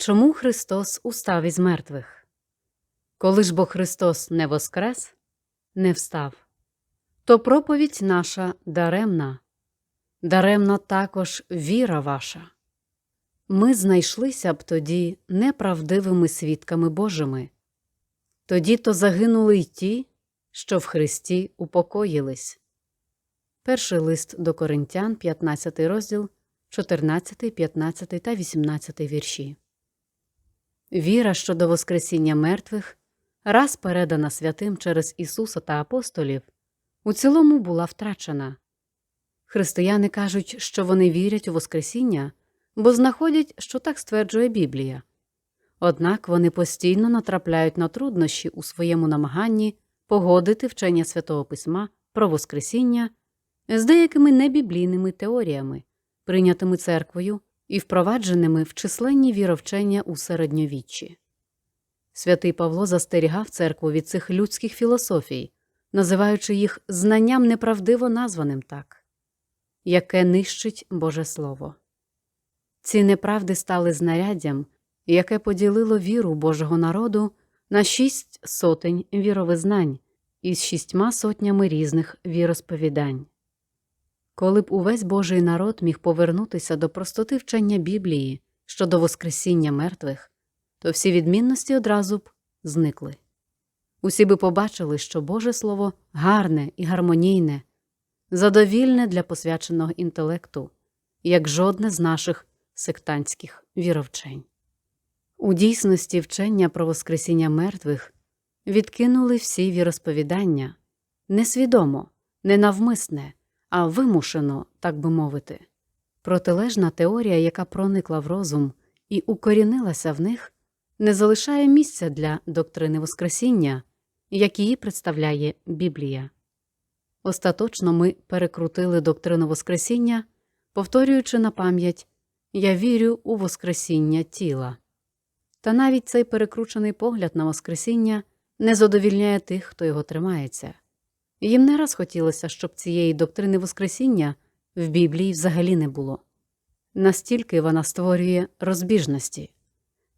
Чому Христос устав із мертвих? Коли ж бо Христос не воскрес, не встав, то проповідь наша даремна, даремна також віра ваша. Ми знайшлися б тоді неправдивими свідками Божими, тоді то загинули й ті, що в Христі упокоїлись. Перший лист до Коринтян, 15 розділ, 14, 15 та 18 вірші. Віра щодо Воскресіння мертвих, раз передана святим через Ісуса та апостолів, у цілому була втрачена. Християни кажуть, що вони вірять у Воскресіння, бо знаходять, що так стверджує Біблія. Однак вони постійно натрапляють на труднощі у своєму намаганні погодити вчення Святого Письма про Воскресіння з деякими небіблійними теоріями, прийнятими церквою і впровадженими в численні віровчення у середньовіччі. Святий Павло застерігав церкву від цих людських філософій, називаючи їх знанням неправдиво названим так, яке нищить Боже Слово. Ці неправди стали знаряддям, яке поділило віру Божого народу на шість сотень віровизнань із шістьма сотнями різних віросповідань. Коли б увесь Божий народ міг повернутися до простоти вчення Біблії щодо Воскресіння мертвих, то всі відмінності одразу б зникли. Усі би побачили, що Боже Слово гарне і гармонійне, задовільне для посвяченого інтелекту, як жодне з наших сектантських віровчень. У дійсності вчення про Воскресіння мертвих відкинули всі віросповідання несвідомо, ненавмисне, а вимушено, так би мовити. Протилежна теорія, яка проникла в розум і укорінилася в них, не залишає місця для доктрини Воскресіння, як її представляє Біблія. Остаточно ми перекрутили доктрину Воскресіння, повторюючи на пам'ять Я вірю у Воскресіння тіла. Та навіть цей перекручений погляд на Воскресіння не задовільняє тих, хто його тримається. Їм не раз хотілося, щоб цієї доктрини Воскресіння в Біблії взагалі не було. Настільки вона створює розбіжності.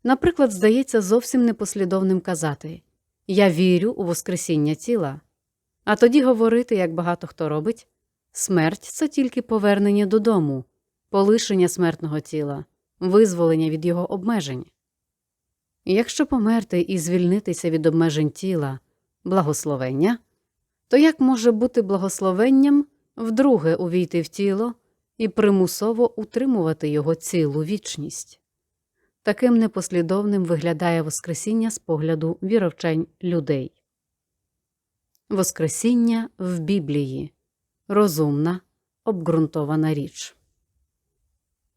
Наприклад, здається зовсім непослідовним казати Я вірю у Воскресіння тіла, а тоді говорити, як багато хто робить смерть це тільки повернення додому, полишення смертного тіла, визволення від його обмежень. Якщо померти і звільнитися від обмежень тіла, благословення, то як може бути благословенням вдруге увійти в тіло і примусово утримувати його цілу вічність? Таким непослідовним виглядає Воскресіння з погляду віровчень людей. Воскресіння в Біблії розумна, обґрунтована річ.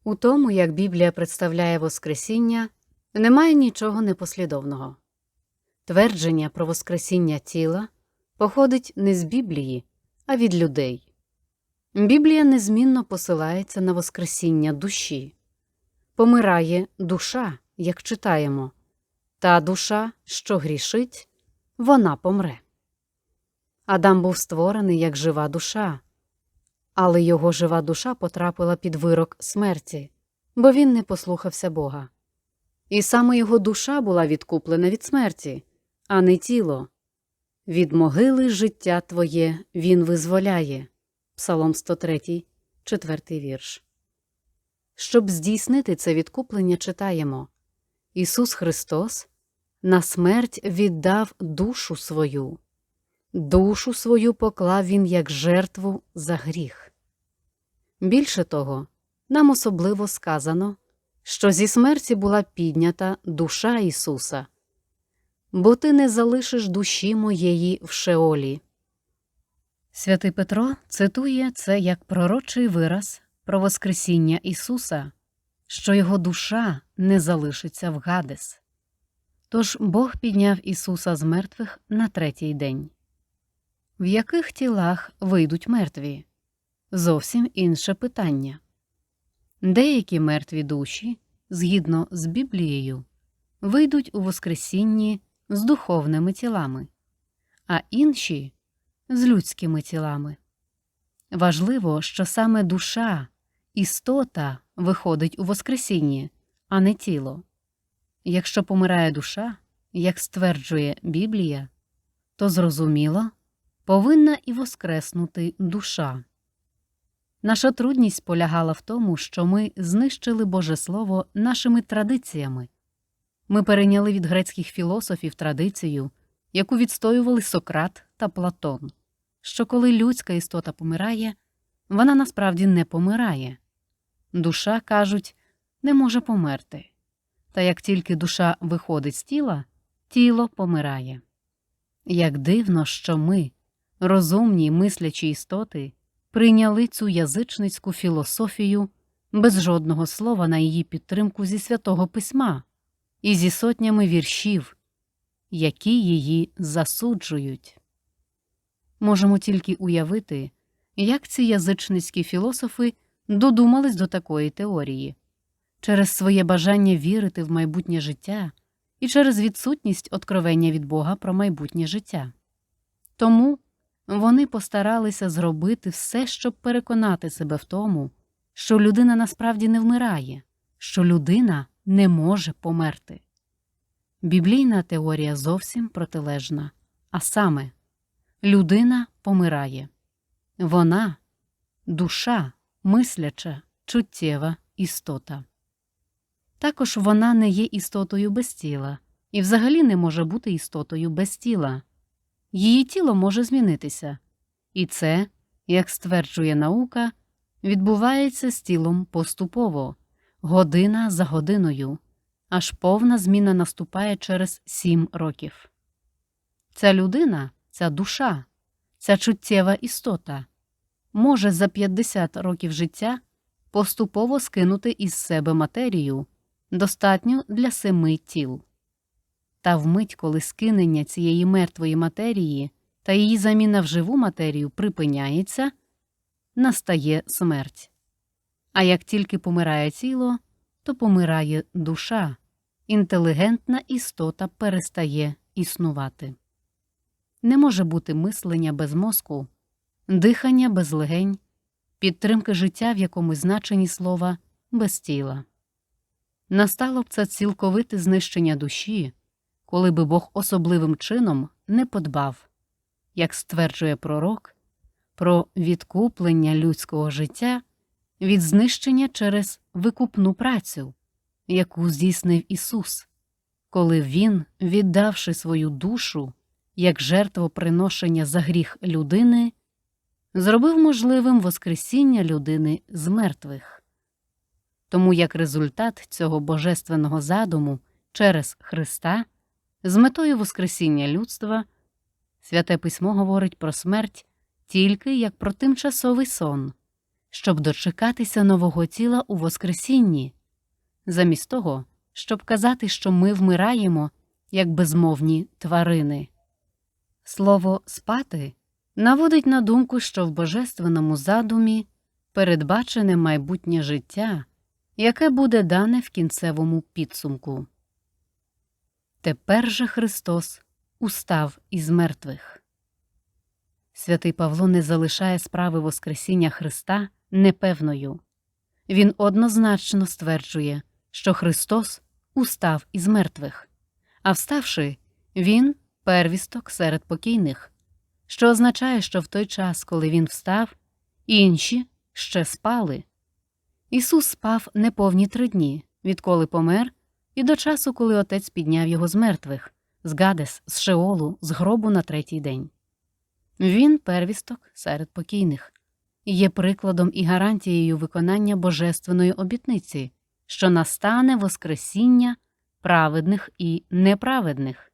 У тому, як Біблія представляє Воскресіння, немає нічого непослідовного. Твердження про Воскресіння тіла походить не з Біблії, а від людей. Біблія незмінно посилається на Воскресіння душі, помирає душа, як читаємо, та душа, що грішить, вона помре. Адам був створений як жива душа, але його жива душа потрапила під вирок смерті, бо він не послухався Бога. І саме його душа була відкуплена від смерті, а не тіло. Від могили життя твоє він визволяє. Псалом 103, 4 вірш. Щоб здійснити це відкуплення, читаємо Ісус Христос на смерть віддав душу свою, душу свою поклав Він як жертву за гріх. Більше того, нам особливо сказано, що зі смерті була піднята душа Ісуса, бо ти не залишиш душі моєї в Шеолі. Святий Петро цитує це як пророчий вираз про Воскресіння Ісуса, що його душа не залишиться в Гадес. Тож Бог підняв Ісуса з мертвих на третій день. В яких тілах вийдуть мертві? Зовсім інше питання. Деякі мертві душі, згідно з Біблією, вийдуть у Воскресінні з духовними тілами, а інші з людськими тілами. Важливо, що саме душа, істота виходить у Воскресінні, а не тіло. якщо помирає душа, як стверджує Біблія, то зрозуміло, повинна і воскреснути душа. Наша трудність полягала в тому, що ми знищили Боже Слово нашими традиціями. Ми перейняли від грецьких філософів традицію, яку відстоювали Сократ та Платон, що коли людська істота помирає, вона насправді не помирає. Душа, кажуть, не може померти. Та як тільки душа виходить з тіла, тіло помирає. Як дивно, що ми, розумні мислячі істоти, прийняли цю язичницьку філософію без жодного слова на її підтримку зі святого письма і зі сотнями віршів, які її засуджують. Можемо тільки уявити, як ці язичницькі філософи додумались до такої теорії через своє бажання вірити в майбутнє життя і через відсутність откровення від Бога про майбутнє життя. Тому вони постаралися зробити все, щоб переконати себе в тому, що людина насправді не вмирає, що людина не може померти. Біблійна теорія зовсім протилежна, а саме, людина помирає, вона душа, мисляча, чуттєва істота. Також вона не є істотою без тіла і взагалі не може бути істотою без тіла. Її тіло може змінитися, і це, як стверджує наука, відбувається з тілом поступово, година за годиною, аж повна зміна наступає через сім років. Ця людина, ця душа, ця чуттєва істота може за 50 років життя поступово скинути із себе матерію, достатню для семи тіл. Та вмить, коли скинення цієї мертвої матерії та її заміна в живу матерію припиняється, настає смерть. А як тільки помирає тіло, то помирає душа, інтелігентна істота перестає існувати. Не може бути мислення без мозку, дихання без легень, підтримки життя в якомусь значенні слова без тіла. Настало б це цілковите знищення душі, коли би Бог особливим чином не подбав, як стверджує пророк, про відкуплення людського життя від знищення через викупну працю, яку здійснив Ісус, коли Він, віддавши свою душу як жертвоприношення за гріх людини, зробив можливим Воскресіння людини з мертвих. Тому як результат цього божественного задуму через Христа, з метою Воскресіння людства, Святе Письмо говорить про смерть тільки як про тимчасовий сон, щоб дочекатися нового тіла у Воскресінні, замість того, щоб казати, що ми вмираємо як безмовні тварини. Слово спати наводить на думку, що в божественному задумі передбачене майбутнє життя, яке буде дане в кінцевому підсумку. Тепер же Христос устав із мертвих. Святий Павло не залишає справи Воскресіння Христа непевною. Він однозначно стверджує, що Христос устав із мертвих, а вставши, Він первісток серед покійних, що означає, що в той час, коли він встав, інші ще спали. Ісус спав неповні три дні, відколи помер, і до часу, коли отець підняв його з мертвих, з Гадес, з Шеолу, з гробу на третій день. Він первісток серед покійних, є прикладом і гарантією виконання божественної обітниці, що настане Воскресіння праведних і неправедних.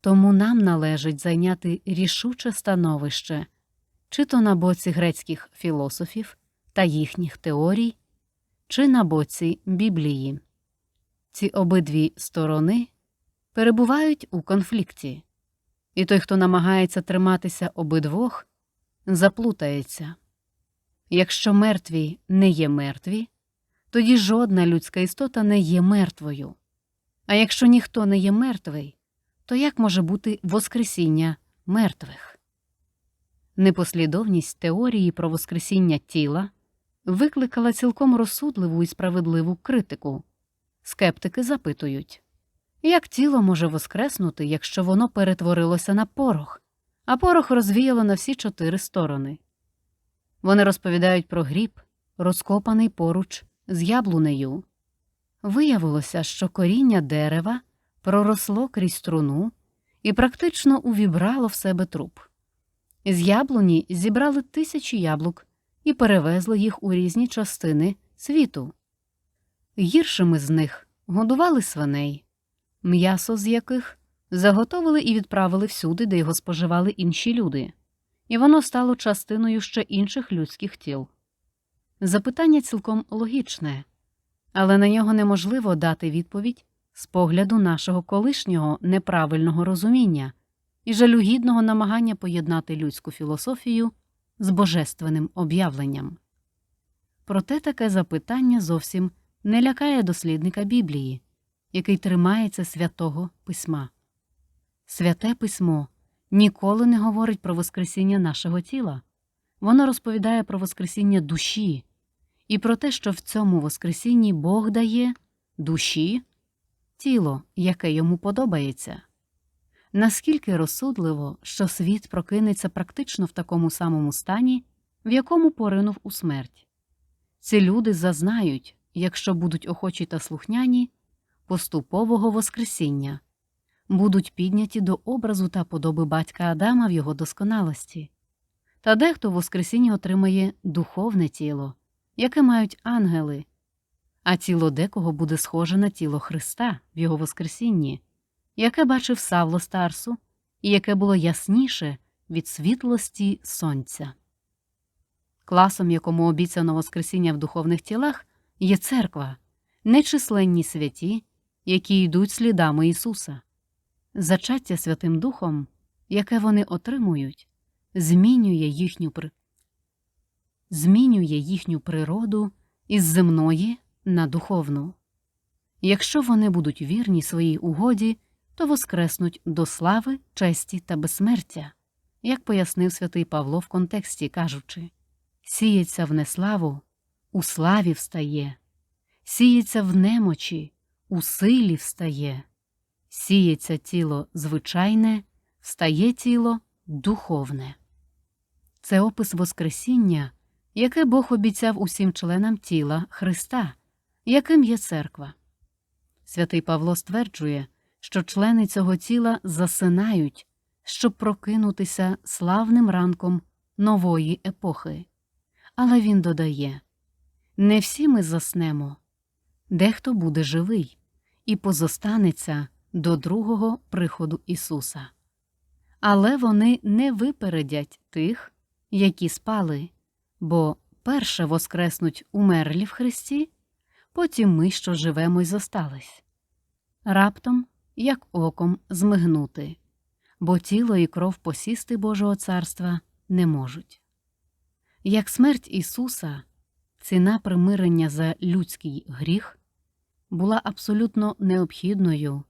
Тому нам належить зайняти рішуче становище чи то на боці грецьких філософів та їхніх теорій, чи на боці Біблії. Ці обидві сторони перебувають у конфлікті, і той, хто намагається триматися обидвох, заплутається. Якщо мертві не є мертві, тоді жодна людська істота не є мертвою. А якщо ніхто не є мертвий, то як може бути Воскресіння мертвих? Непослідовність теорії про Воскресіння тіла викликала цілком розсудливу і справедливу критику, скептики запитують, як тіло може воскреснути, якщо воно перетворилося на порох, а порох розвіяло на всі чотири сторони. Вони розповідають про гріб, розкопаний поруч з яблунею. Виявилося, що коріння дерева проросло крізь труну і практично увібрало в себе труп. З яблуні зібрали тисячі яблук і перевезли їх у різні частини світу. Гіршими з них годували свиней, м'ясо з яких заготовили і відправили всюди, де його споживали інші люди, і воно стало частиною ще інших людських тіл. Запитання цілком логічне, але на нього неможливо дати відповідь з погляду нашого колишнього неправильного розуміння і жалюгідного намагання поєднати людську філософію з божественним об'явленням. Проте таке запитання зовсім не лякає дослідника Біблії, який тримається святого письма. Святе письмо ніколи не говорить про Воскресіння нашого тіла, воно розповідає про Воскресіння душі і про те, що в цьому Воскресінні Бог дає душі тіло, яке йому подобається. Наскільки розсудливо, що світ прокинеться практично в такому самому стані, в якому поринув у смерть. Ці люди зазнають, якщо будуть охочі та слухняні, поступового Воскресіння, будуть підняті до образу та подоби батька Адама в його досконалості. Та дехто в Воскресінні отримає духовне тіло, яке мають ангели, а тіло декого буде схоже на тіло Христа в його Воскресінні, яке бачив Савло Старсу і яке було ясніше від світлості сонця. Класом, якому обіцяно Воскресіння в духовних тілах, є церква, нечисленні святі, які йдуть слідами Ісуса. Зачаття Святим Духом, яке вони отримують, змінює їхню змінює їхню природу із земної на духовну. Якщо вони будуть вірні своїй угоді, то воскреснуть до слави, честі та безсмертя, як пояснив святий Павло в контексті, кажучи сіється в неславу, у славі встає, сіється в немочі, у силі встає, сіється тіло звичайне, встає тіло духовне. Це опис Воскресіння, яке Бог обіцяв усім членам тіла Христа, яким є церква. Святий Павло стверджує, що члени цього тіла засинають, щоб прокинутися славним ранком нової епохи. Але він додає не всі ми заснемо, дехто буде живий і позостанеться до другого приходу Ісуса. Але вони не випередять тих, які спали, бо перше воскреснуть умерлі в Христі, потім ми, що живемо й зостались. Раптом, як оком, змигнути, бо тіло і кров посісти Божого царства не можуть. Як смерть Ісуса, ціна примирення за людський гріх була абсолютно необхідною,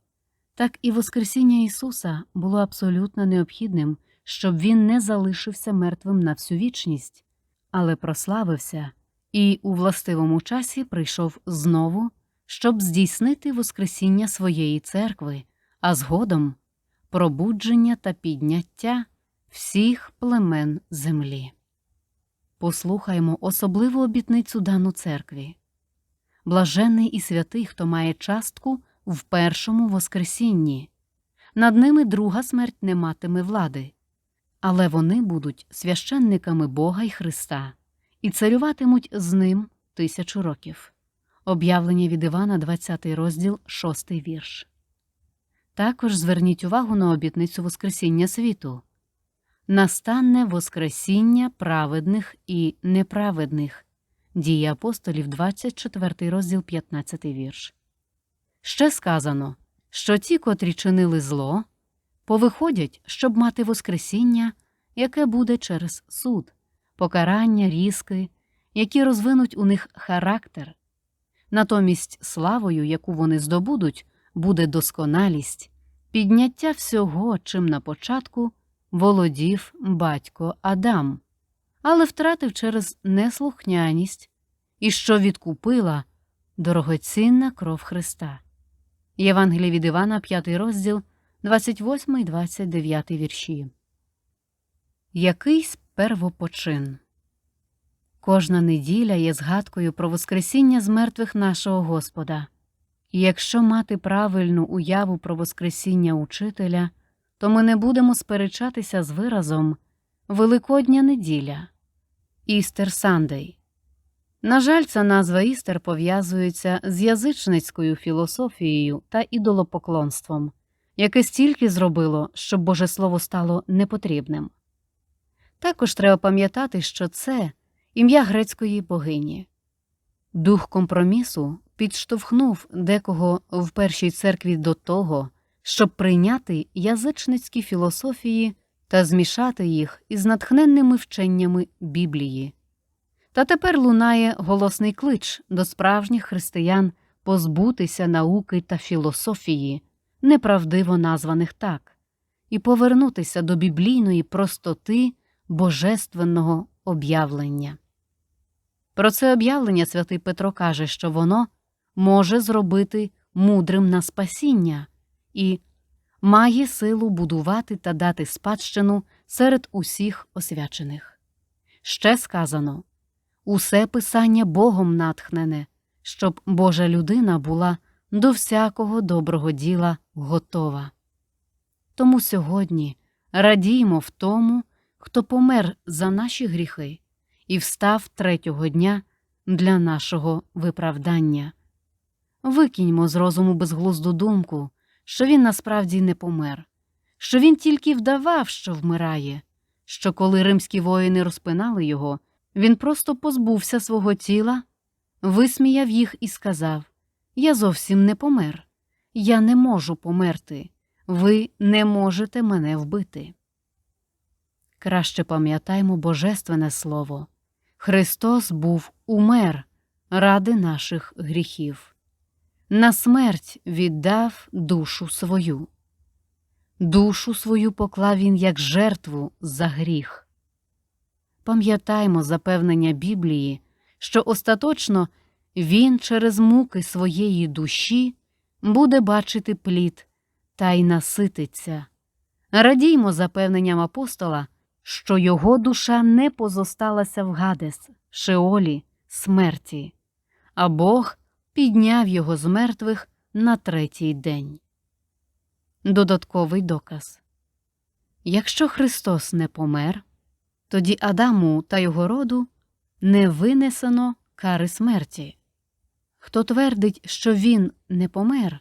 так і Воскресіння Ісуса було абсолютно необхідним, щоб Він не залишився мертвим на всю вічність, але прославився і у властивому часі прийшов знову, щоб здійснити Воскресіння своєї церкви, а згодом пробудження та підняття всіх племен землі. Послухаймо особливу обітницю дану церкві. Блаженний і святий, хто має частку в першому Воскресінні, над ними друга смерть не матиме влади, але вони будуть священниками Бога й Христа і царюватимуть з ним тисячу років. Об'явлення від Івана, 20 розділ, 6 вірш. Також зверніть увагу на обітницю Воскресіння світу настане Воскресіння праведних і неправедних. Дії апостолів, 24 розділ, 15 вірш. Ще сказано, що ті, котрі чинили зло, повиходять, щоб мати Воскресіння, яке буде через суд, покарання, різки, які розвинуть у них характер. Натомість славою, яку вони здобудуть, буде досконалість, підняття всього, чим на початку володів батько Адам, але втратив через неслухняність і що відкупила дорогоцінна кров Христа. Євангеліє від Івана, 5 розділ, 28 і 29 вірші. Якийсь первопочин. Кожна неділя є згадкою про Воскресіння з мертвих нашого Господа. І якщо мати правильну уяву про Воскресіння учителя, то ми не будемо сперечатися з виразом Великодня неділя Істер Сандей. На жаль, ця назва Істер пов'язується з язичницькою філософією та ідолопоклонством, яке стільки зробило, щоб Боже Слово стало непотрібним. Також треба пам'ятати, що це ім'я грецької богині. Дух компромісу підштовхнув декого в першій церкві до того, щоб прийняти язичницькі філософії та змішати їх із натхненними вченнями Біблії. Та тепер лунає голосний клич до справжніх християн позбутися науки та філософії, неправдиво названих так, і повернутися до біблійної простоти божественного об'явлення. Про це об'явлення святий Петро каже, що воно може зробити мудрим на спасіння і має силу будувати та дати спадщину серед усіх освячених. Ще сказано усе писання Богом натхнене, щоб Божа людина була до всякого доброго діла готова. Тому сьогодні радіймо в тому, хто помер за наші гріхи і встав третього дня для нашого виправдання. Викиньмо з розуму безглузду думку, що він насправді не помер, що він тільки вдавав, що вмирає, що коли римські воїни розпинали його, він просто позбувся свого тіла, висміяв їх і сказав Я зовсім не помер, я не можу померти, ви не можете мене вбити. Краще пам'ятаймо Божественне Слово. Христос був умер ради наших гріхів, на смерть віддав душу свою. Душу свою поклав Він як жертву за гріх. Пам'ятаймо запевнення Біблії, що остаточно Він через муки своєї душі буде бачити плід та й насититься. Радіймо запевненням апостола що його душа не позосталася в Гадес, Шеолі, смерті, а Бог підняв його з мертвих на третій день. Додатковий доказ Якщо Христос не помер, тоді Адаму та його роду не винесено кари смерті. Хто твердить, що він не помер,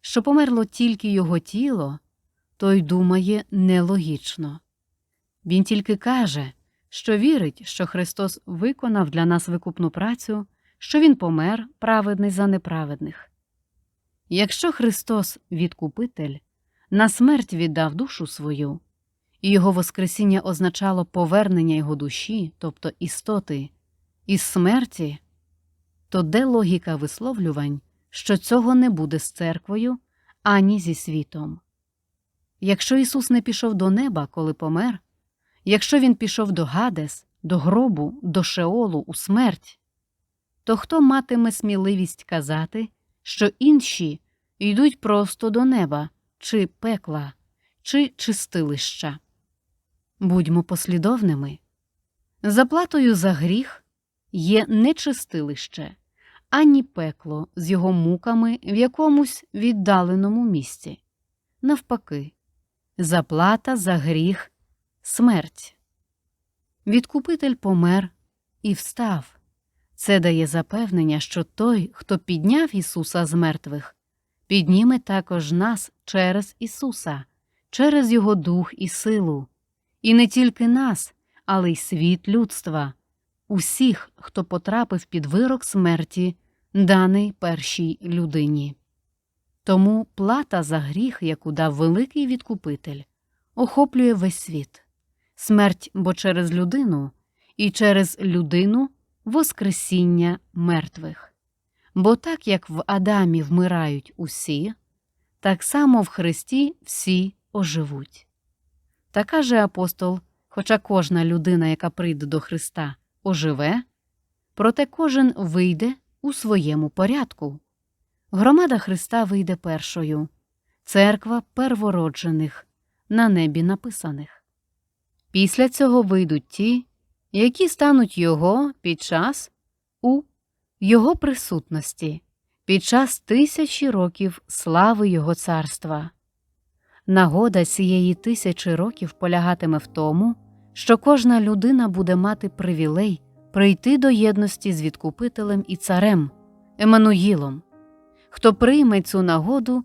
що померло тільки його тіло, той думає нелогічно. Він тільки каже, що вірить, що Христос виконав для нас викупну працю, що Він помер праведний за неправедних. Якщо Христос, відкупитель, на смерть віддав душу свою, і Його Воскресіння означало повернення Його душі, тобто істоти, із смерті, то де логіка висловлювань, що цього не буде з церквою ані зі світом? Якщо Ісус не пішов до неба, коли помер, Якщо він пішов до Гадес, до гробу, до Шеолу у смерть, то хто матиме сміливість казати, що інші йдуть просто до неба, чи пекла, чи чистилища? Будьмо послідовними. Заплатою за гріх є не чистилище, ані пекло з його муками в якомусь віддаленому місці. Навпаки, заплата за гріх смерть. Відкупитель помер і встав. Це дає запевнення, що той, хто підняв Ісуса з мертвих, підніме також нас через Ісуса, через Його дух і силу, і не тільки нас, але й світ людства, усіх, хто потрапив під вирок смерті, даний першій людині. Тому плата за гріх, яку дав великий відкупитель, охоплює весь світ смерть бо через людину, і через людину Воскресіння мертвих. Бо так як в Адамі вмирають усі, так само в Христі всі оживуть. Та каже апостол, хоча кожна людина, яка прийде до Христа, оживе, проте кожен вийде у своєму порядку. Громада Христа вийде першою, церква первороджених, на небі написаних. Після цього вийдуть ті, які стануть його під час у його присутності, під час тисячі років слави Його царства. Нагода цієї тисячі років полягатиме в тому, що кожна людина буде мати привілей прийти до єдності з відкупителем і царем Еммануїлом. Хто прийме цю нагоду,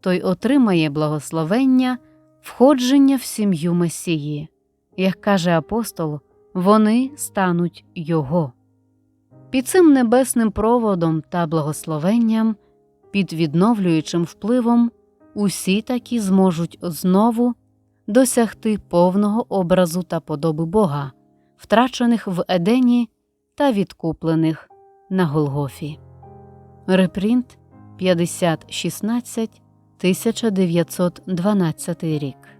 той отримає благословення, входження в сім'ю Месії. Як каже апостол, вони стануть Його. Під цим небесним проводом та благословенням, під відновлюючим впливом, усі такі зможуть знову досягти повного образу та подоби Бога, втрачених в Едені та відкуплених на Голгофі. Репринт 5016 1912 рік